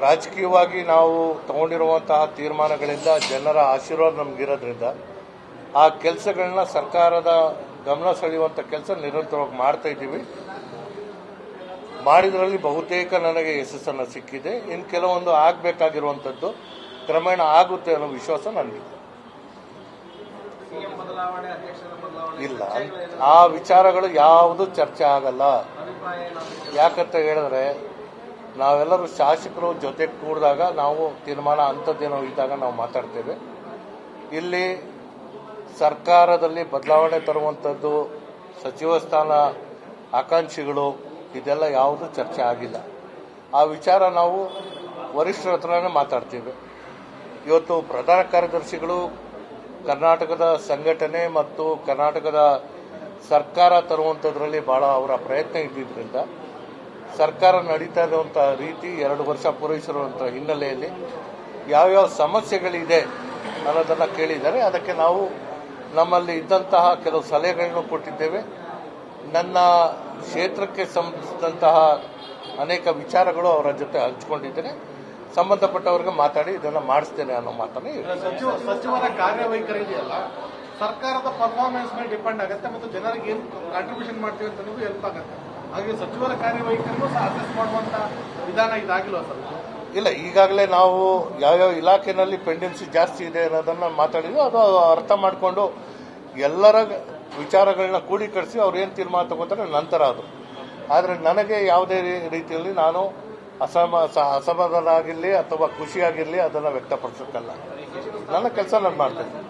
ರಾಜಕೀಯವಾಗಿ ನಾವು ತಗೊಂಡಿರುವಂತಹ ತೀರ್ಮಾನಗಳಿಂದ ಜನರ ಆಶೀರ್ವಾದ ನಮಗಿರೋದ್ರಿಂದ ಆ ಕೆಲಸಗಳನ್ನ ಸರ್ಕಾರದ ಗಮನ ಸೆಳೆಯುವಂಥ ಕೆಲಸ ನಿರಂತರವಾಗಿ ಮಾಡ್ತಾ ಇದ್ದೀವಿ. ಮಾಡಿದ್ರಲ್ಲಿ ಬಹುತೇಕ ನನಗೆ ಯಶಸ್ಸನ್ನು ಸಿಕ್ಕಿದೆ. ಇನ್ನು ಕೆಲವೊಂದು ಆಗಬೇಕಾಗಿರುವಂಥದ್ದು ಕ್ರಮೇಣ ಆಗುತ್ತೆ ಅನ್ನೋ ವಿಶ್ವಾಸ ನನಗಿದೆ. ಇಲ್ಲ ಆ ವಿಚಾರಗಳು ಯಾವುದು ಚರ್ಚೆ ಆಗಲ್ಲ. ಯಾಕಂತ ಹೇಳಿದ್ರೆ ನಾವೆಲ್ಲರೂ ಶಾಸಕರು ಜೊತೆ ಕೂಡಿದಾಗ ನಾವು ತೀರ್ಮಾನ ಅಂಥದ್ದೇನೋ ಇದ್ದಾಗ ನಾವು ಮಾತಾಡ್ತೇವೆ. ಇಲ್ಲಿ ಸರ್ಕಾರದಲ್ಲಿ ಬದಲಾವಣೆ ತರುವಂಥದ್ದು ಸಚಿವ ಸ್ಥಾನ ಆಕಾಂಕ್ಷಿಗಳು, ಇದೆಲ್ಲ ಯಾವುದು ಚರ್ಚೆ ಆಗಿಲ್ಲ. ಆ ವಿಚಾರ ನಾವು ವರಿಷ್ಠರ ಹತ್ರನೇ ಮಾತಾಡ್ತೀವಿ. ಇವತ್ತು ಪ್ರಧಾನ ಕಾರ್ಯದರ್ಶಿಗಳು ಕರ್ನಾಟಕದ ಸಂಘಟನೆ ಮತ್ತು ಕರ್ನಾಟಕದ ಸರ್ಕಾರ ತರುವಂಥದ್ರಲ್ಲಿ ಬಹಳ ಅವರ ಪ್ರಯತ್ನ ಇದ್ದಿದ್ದರಿಂದ ಸರ್ಕಾರ ನಡೀತಾ ಇರುವಂಥ ರೀತಿ ಎರಡು ವರ್ಷ ಪೂರೈಸಿರುವಂಥ ಹಿನ್ನೆಲೆಯಲ್ಲಿ ಯಾವ್ಯಾವ ಸಮಸ್ಯೆಗಳಿದೆ ಅನ್ನೋದನ್ನ ಕೇಳಿದ್ದಾರೆ. ಅದಕ್ಕೆ ನಾವು ನಮ್ಮಲ್ಲಿ ಇದ್ದಂತಹ ಕೆಲವು ಸಲಹೆಗಳನ್ನು ಕೊಟ್ಟಿದ್ದೇವೆ. ನನ್ನ ಕ್ಷೇತ್ರಕ್ಕೆ ಸಂಬಂಧಿಸಿದಂತಹ ಅನೇಕ ವಿಚಾರಗಳು ಅವರ ಜೊತೆ ಹಂಚಿಕೊಂಡಿದ್ದೇನೆ. ಸಂಬಂಧಪಟ್ಟವರಿಗೆ ಮಾತಾಡಿ ಇದನ್ನ ಮಾಡಿಸ್ತೇನೆ ಅನ್ನೋ ಮಾತನ್ನು ಸಚಿವರ ಕಾರ್ಯವೈಖರಿ ಸರ್ಕಾರದ ಪರ್ಫಾರ್ಮೆನ್ಸ್ ಮೇಲೆ ಡಿಪೆಂಡ್ ಆಗುತ್ತೆ ಮತ್ತು ಜನರಿಗೆ ಏನು ಕಾಂಟ್ರಿಬ್ಯೂಷನ್ ಮಾಡ್ತೀವಿ ಅಂತ ಹೆಲ್ಪ್ ಆಗುತ್ತೆ. ಹಾಗೆ ಸಚಿವರ ಕಾರ್ಯವೈಖರಿಗೂ ಸಹ ಅಸೆಸ್ ವಿಧಾನ ಇದಾಗಿಲ್ಲ ಸರ್. ಇಲ್ಲ, ಈಗಾಗಲೇ ನಾವು ಯಾವ್ಯಾವ ಇಲಾಖೆನಲ್ಲಿ ಪೆಂಡೆನ್ಸಿ ಜಾಸ್ತಿ ಇದೆ ಅನ್ನೋದನ್ನ ಮಾತಾಡಿದ್ವಿ. ಅದು ಅರ್ಥ ಮಾಡಿಕೊಂಡು ಎಲ್ಲರ ವಿಚಾರಗಳನ್ನ ಕೂಡೀಕರಿಸಿ ಅವ್ರು ಏನು ತೀರ್ಮಾನ ತಗೋತಾರೆ ನಂತರ ಅದು. ಆದರೆ ನನಗೆ ಯಾವುದೇ ರೀತಿಯಲ್ಲಿ ನಾನು ಅಸಮ ಅಸಮಾಧಾನ ಆಗಿರಲಿ ಅಥವಾ ಖುಷಿಯಾಗಿರಲಿ ಅದನ್ನು ವ್ಯಕ್ತಪಡಿಸೋಕ್ಕಲ್ಲ. ನನ್ನ ಕೆಲಸ ನಾನು ಮಾಡ್ತೇನೆ.